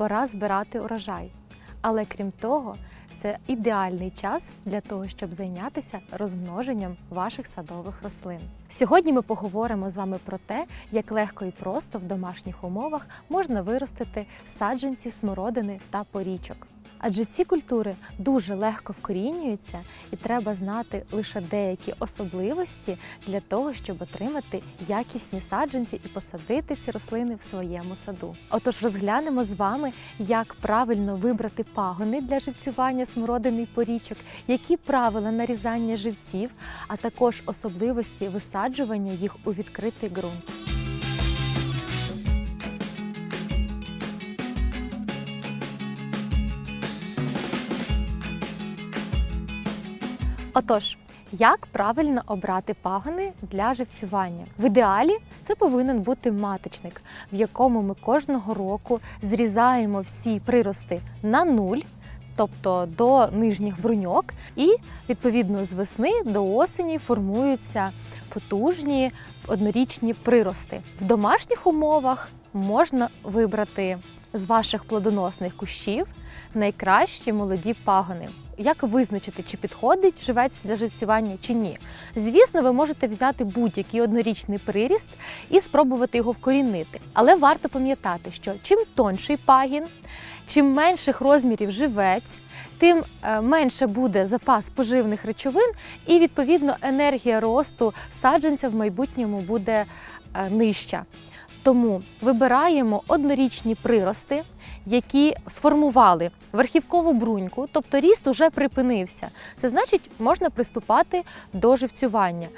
пора збирати урожай. Але крім того, це ідеальний час для того, щоб зайнятися розмноженням ваших садових рослин. Сьогодні ми поговоримо з вами про те, як легко і просто в домашніх умовах можна виростити саджанці смородини та порічок. Адже ці культури дуже легко вкорінюються, і треба знати лише деякі особливості для того, щоб отримати якісні саджанці і посадити ці рослини в своєму саду. Отож, розглянемо з вами, як правильно вибрати пагони для живцювання смородини і порічок, які правила нарізання живців, а також особливості висаджування їх у відкритий ґрунт. Отож, як правильно обрати пагони для живцювання? В ідеалі це повинен бути маточник, в якому ми кожного року зрізаємо всі прирости на нуль. Тобто до нижніх бруньок, і відповідно з весни до осені формуються потужні однорічні прирости. В домашніх умовах можна вибрати з ваших плодоносних кущів найкращі молоді пагони. Як визначити, чи підходить живець для живцювання чи ні? Звісно, ви можете взяти будь-який однорічний приріст і спробувати його вкорінити. Але варто пам'ятати, що чим тонший пагін, чим менших розмірів живець, тим е, менше буде запас поживних речовин, і відповідно енергія росту саджанця в майбутньому буде е, нижча. Тому вибираємо однорічні прирости, які сформували верхівкову бруньку, тобто ріст уже припинився. Це значить, можна приступати до живцювання.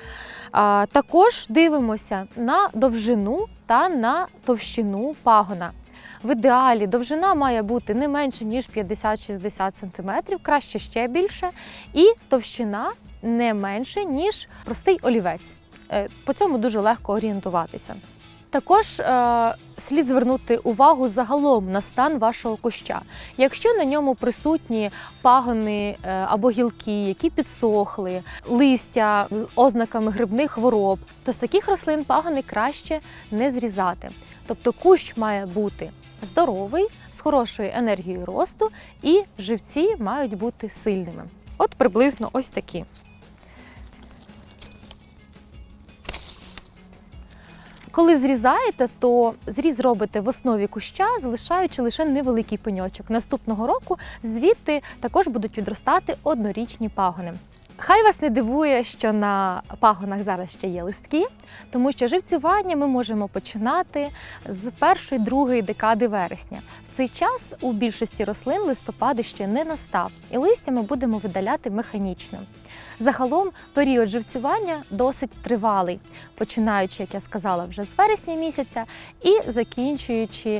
Також дивимося на довжину та на товщину пагона. В ідеалі довжина має бути не менше, ніж 50-60 см, краще ще більше, і товщина не менше, ніж простий олівець. Е, По цьому дуже легко орієнтуватися. Також е, слід звернути увагу загалом на стан вашого куща. Якщо на ньому присутні пагони е, або гілки, які підсохли, листя з ознаками грибних хвороб, то з таких рослин пагони краще не зрізати. Тобто кущ має бути здоровий, з хорошою енергією росту, і живці мають бути сильними. От приблизно ось такі. Коли зрізаєте, то зріз робите в основі куща, залишаючи лише невеликий пеньочок. Наступного року звідти також будуть відростати однорічні пагони. Хай вас не дивує, що на пагонах зараз ще є листки, тому що живцювання ми можемо починати з першої другої декади вересня. В цей час у більшості рослин листопади ще не настав, і листя ми будемо видаляти механічно. Загалом період живцювання досить тривалий, починаючи, як я сказала, вже з вересня місяця і закінчуючи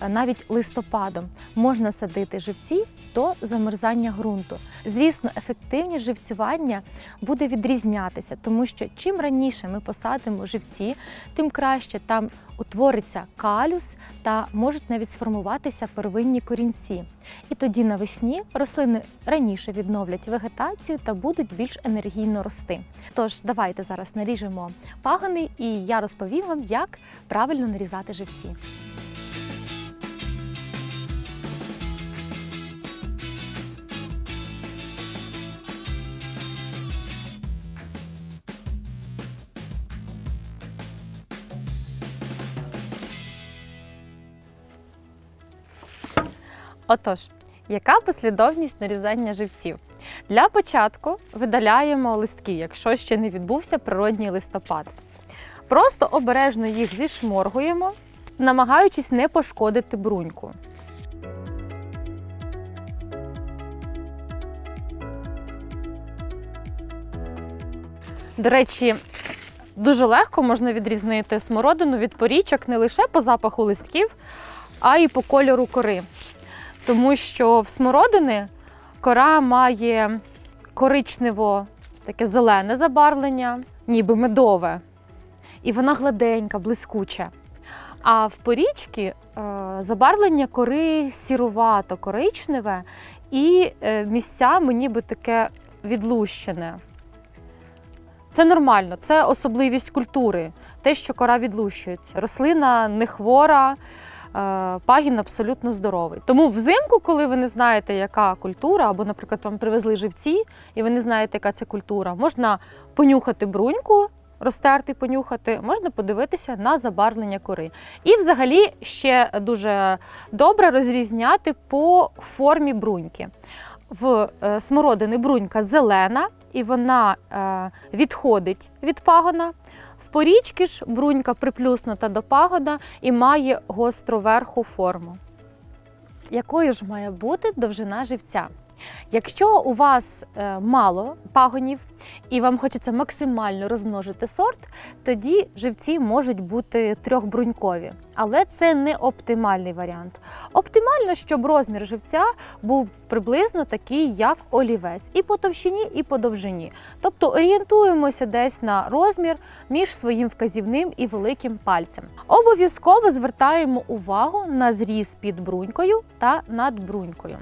е, навіть листопадом. Можна садити живці до замерзання ґрунту. Звісно, ефективність живцювання буде відрізнятися, тому що чим раніше ми посадимо живці, тим краще там утвориться калюс та можуть навіть сформуватися первинні корінці. І тоді навесні рослини раніше відновлять вегетацію та будуть більш енергійно рости. Тож давайте зараз наріжемо пагони, і я розповім вам, як правильно нарізати живці. Отож, Яка послідовність нарізання живців? Для початку видаляємо листки, якщо ще не відбувся природній листопад. Просто обережно їх зішморгуємо, намагаючись не пошкодити бруньку. До речі, дуже легко можна відрізнити смородину від порічок не лише по запаху листків, а й по кольору кори. Тому що в смородини кора має коричнево таке зелене забарвлення, ніби медове. І вона гладенька, блискуча. А в порічки е, забарвлення кори сірувато, коричневе і е, місцями ніби таке відлущене. Це нормально, це особливість культури, те, що кора відлущується. Рослина не хвора, пагін абсолютно здоровий. Тому взимку, коли ви не знаєте, яка культура, або, наприклад, вам привезли живці, і ви не знаєте, яка це культура, можна понюхати бруньку, розтерти, понюхати, можна подивитися на забарвлення кори. І взагалі ще дуже добре розрізняти по формі бруньки. В е, смородини брунька зелена, і вона е, відходить від пагона. В порічки ж брунька приплюснута до пагона і має гостроверху форму. Якою ж має бути довжина живця? Якщо у вас е, мало пагонів і вам хочеться максимально розмножити сорт, тоді живці можуть бути трьохбрунькові. Але це не оптимальний варіант. Оптимально, щоб розмір живця був приблизно такий, як олівець, і по товщині, і по довжині. Тобто орієнтуємося десь на розмір між своїм вказівним і великим пальцем. Обов'язково звертаємо увагу на зріз під брунькою та над брунькою.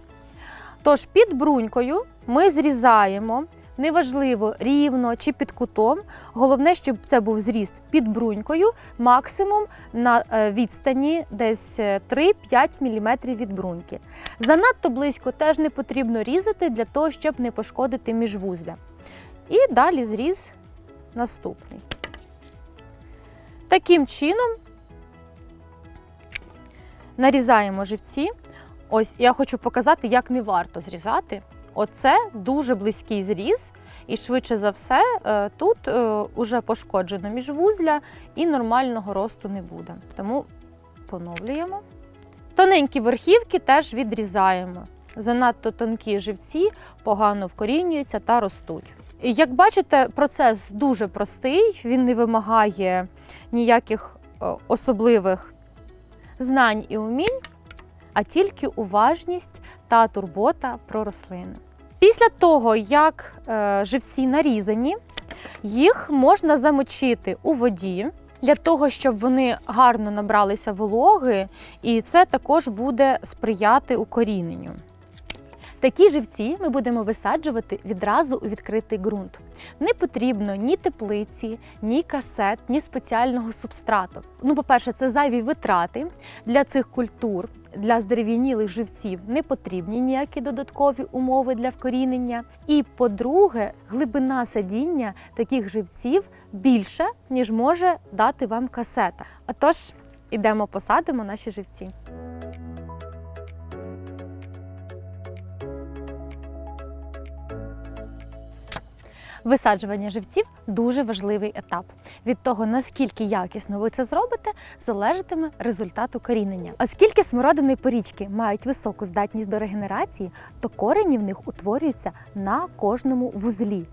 Тож під брунькою ми зрізаємо, неважливо рівно чи під кутом. Головне, щоб це був зріст під брунькою, максимум на е, відстані десь е, 3-5 мм від бруньки. Занадто близько теж не потрібно різати для того, щоб не пошкодити міжвузля. І далі зріз наступний. Таким чином нарізаємо живці. Ось я хочу показати, як не варто зрізати. Оце дуже близький зріз, і швидше за все е, тут е, уже пошкоджено міжвузля і нормального росту не буде. Тому поновлюємо. Тоненькі верхівки теж відрізаємо. Занадто тонкі живці погано вкорінюються та ростуть. Як бачите, процес дуже простий, він не вимагає ніяких е, особливих знань і умінь а тільки уважність та турбота про рослини. Після того, як е, живці нарізані, їх можна замочити у воді для того, щоб вони гарно набралися вологи, і це також буде сприяти укоріненню. Такі живці ми будемо висаджувати відразу у відкритий ґрунт. Не потрібно ні теплиці, ні касет, ні спеціального субстрату. Ну, по-перше, це зайві витрати для цих культур. Для здерев'янілих живців не потрібні ніякі додаткові умови для вкорінення. І по-друге, глибина садіння таких живців більша, ніж може дати вам касета. Отож, ідемо посадимо наші живці. Висаджування живців дуже важливий етап. Від того, наскільки якісно ви це зробите, залежатиме результат укорінення. Оскільки смородини порічки мають високу здатність до регенерації, то корені в них утворюються на кожному вузлі.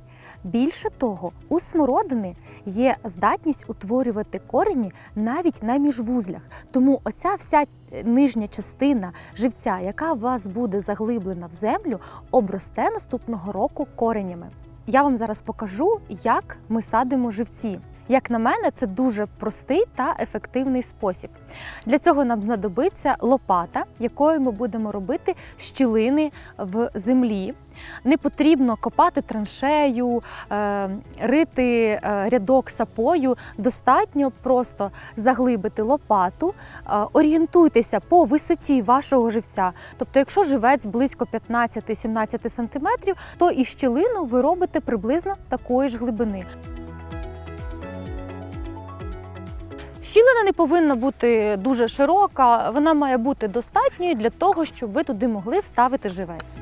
Більше того, у смородини є здатність утворювати корені навіть на міжвузлях. Тому оця вся е, нижня частина живця, яка у вас буде заглиблена в землю, обросте наступного року коренями. Я вам зараз покажу, як ми садимо живці. Як на мене, це дуже простий та ефективний спосіб. Для цього нам знадобиться лопата, якою ми будемо робити щілини в землі. Не потрібно копати траншею, е, рити е, рядок сапою. Достатньо просто заглибити лопату, е, орієнтуйтеся по висоті вашого живця. Тобто, якщо живець близько 15-17 см, то і щілину ви робите приблизно такої ж глибини. Щілина не повинна бути дуже широка, вона має бути достатньою для того, щоб ви туди могли вставити живець.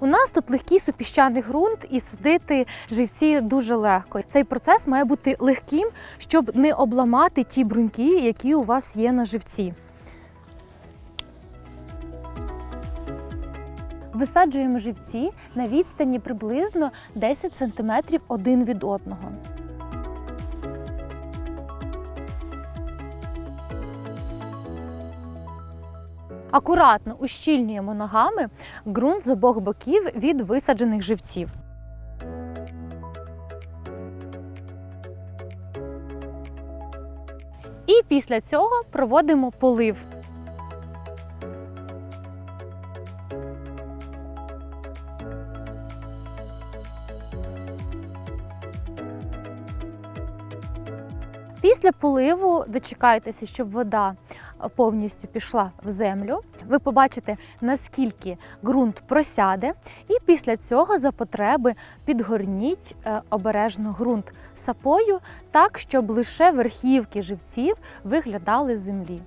У нас тут легкий супіщаний ґрунт і садити живці дуже легко. Цей процес має бути легким, щоб не обламати ті бруньки, які у вас є на живці. Висаджуємо живці на відстані приблизно 10 см один від одного. Акуратно ущільнюємо ногами ґрунт з обох боків від висаджених живців. І після цього проводимо полив. Після поливу дочекайтеся, щоб вода е, повністю пішла в землю. Ви побачите, наскільки ґрунт просяде, і після цього за потреби підгорніть е, обережно ґрунт сапою так, щоб лише верхівки живців виглядали з землі.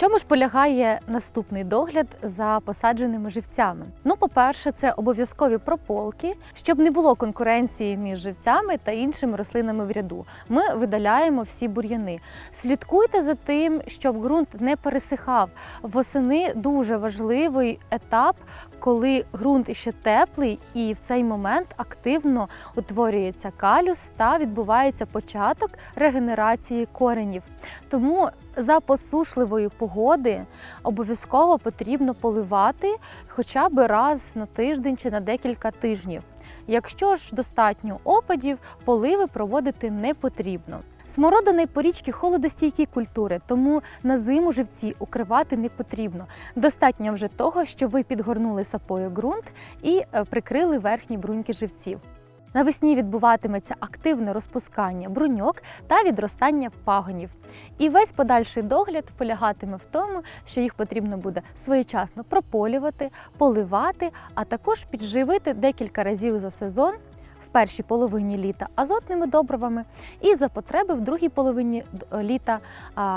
Чому ж полягає наступний догляд за посадженими живцями? Ну, по-перше, це обов'язкові прополки, щоб не було конкуренції між живцями та іншими рослинами в ряду. Ми видаляємо всі бур'яни. Слідкуйте за тим, щоб ґрунт не пересихав. Восени дуже важливий етап, коли ґрунт іще теплий, і в цей момент активно утворюється калюс та відбувається початок регенерації коренів. Тому за посушливої погоди обов'язково потрібно поливати хоча б раз на тиждень чи на декілька тижнів. Якщо ж достатньо опадів, поливи проводити не потрібно. Смородина і порічки холодостійкі культури, тому на зиму живці укривати не потрібно. Достатньо вже того, що ви підгорнули сапою ґрунт і е, прикрили верхні бруньки живців. Навесні відбуватиметься активне розпускання бруньок та відростання пагонів. І весь подальший догляд полягатиме в тому, що їх потрібно буде своєчасно прополювати, поливати, а також підживити декілька разів за сезон. В першій половині літа азотними добривами і за потреби в другій половині літа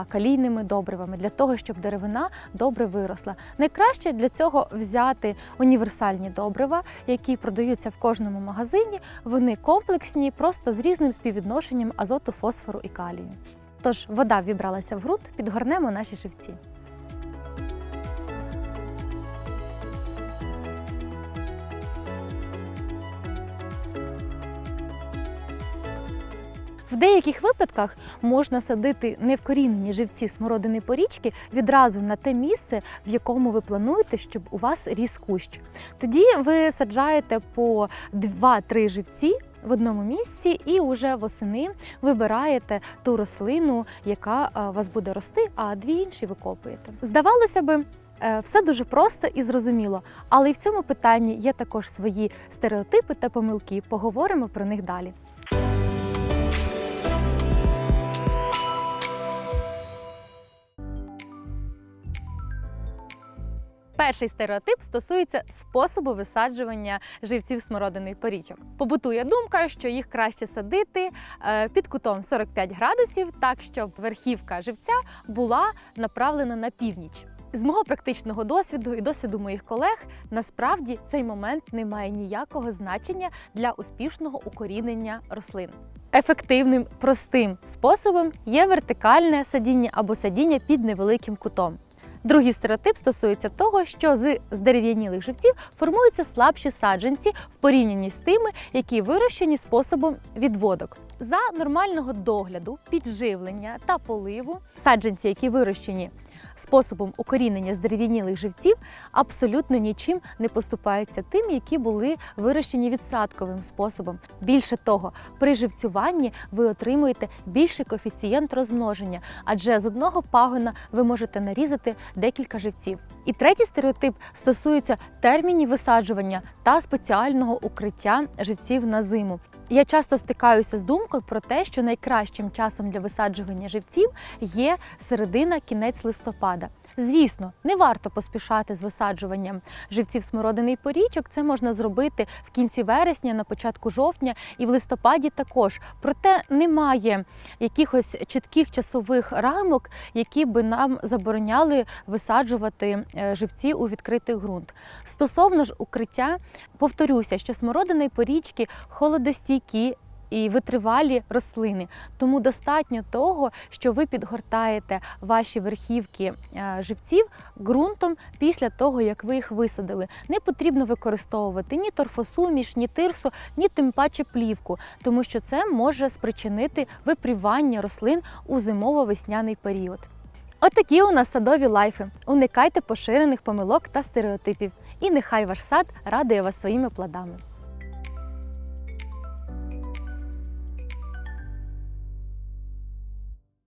калійними добривами для того, щоб деревина добре виросла. Найкраще для цього взяти універсальні добрива, які продаються в кожному магазині. Вони комплексні, просто з різним співвідношенням азоту, фосфору і калію. Тож вода вібралася в ґрунт, підгорнемо наші живці. Деяких випадках можна садити невкорінені живці смородини порічки відразу на те місце, в якому ви плануєте, щоб у вас ріс кущ. Тоді ви саджаєте по 2-3 живці. В одному місці і вже восени вибираєте ту рослину, яка е, вас буде рости, а дві інші викопуєте. Здавалося би, е, все дуже просто і зрозуміло, але і в цьому питанні є також свої стереотипи та помилки. Поговоримо про них далі. Перший стереотип стосується способу висаджування живців смородини порічок. Побутує думка, що їх краще садити е, під кутом 45 градусів, так щоб верхівка живця була направлена на північ. З мого практичного досвіду і досвіду моїх колег насправді цей момент не має ніякого значення для успішного укорінення рослин. Ефективним простим способом є вертикальне садіння або садіння під невеликим кутом. Другий стереотип стосується того, що з здерев'янілих живців формуються слабші саджанці в порівнянні з тими, які вирощені способом відводок. За нормального догляду, підживлення та поливу саджанці, які вирощені способом укорінення здерев'янілих живців, абсолютно нічим не поступаються тим, які були вирощені відсадковим способом. Більше того, при живцюванні ви отримуєте більший коефіцієнт розмноження, адже з одного пагона ви можете нарізати декілька живців. І третій стереотип стосується термінів висаджування та спеціального укриття живців на зиму. Я часто стикаюся з думкою про те, що найкращим часом для висаджування живців є середина кінець листопада. Звісно, не варто поспішати з висаджуванням живців смородини і порічок. Це можна зробити в кінці вересня, на початку жовтня і в листопаді також. Проте немає якихось чітких часових рамок, які би нам забороняли висаджувати е, живці у відкритий ґрунт. Стосовно ж укриття, повторюся, що смородина і порічки холодостійкі. І витривалі рослини, тому достатньо того, що ви підгортаєте ваші верхівки е, живців ґрунтом після того, як ви їх висадили. Не потрібно використовувати ні торфосуміш, ні тирсу, ні тим паче плівку, тому що це може спричинити випрівання рослин у зимово-весняний період. Отакі у нас садові лайфи. Уникайте поширених помилок та стереотипів. І нехай ваш сад радує вас своїми плодами.